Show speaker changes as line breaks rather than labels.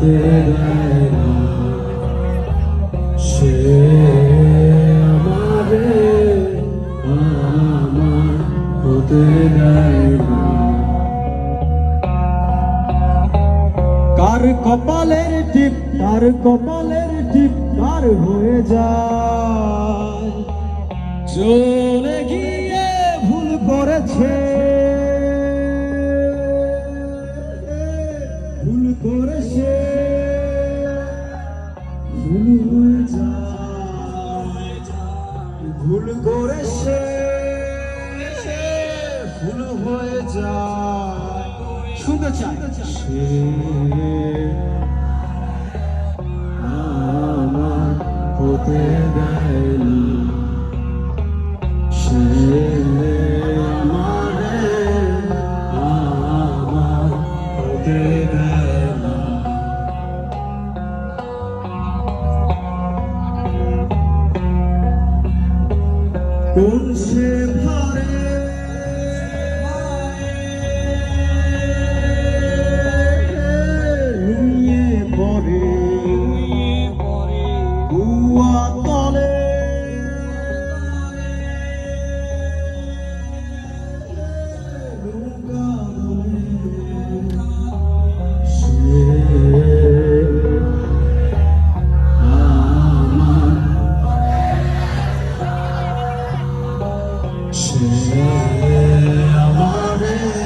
দেয় কার কপালের টিপ কার কপালের টিপ কার হয়ে যায়? ভুল করেছে ভুল হয়ে যায়। ভুল করেছে ভুল হয়ে যায়। শুনতে চাই। সে আমার হতে দেয়নি কোন সে সে আমারে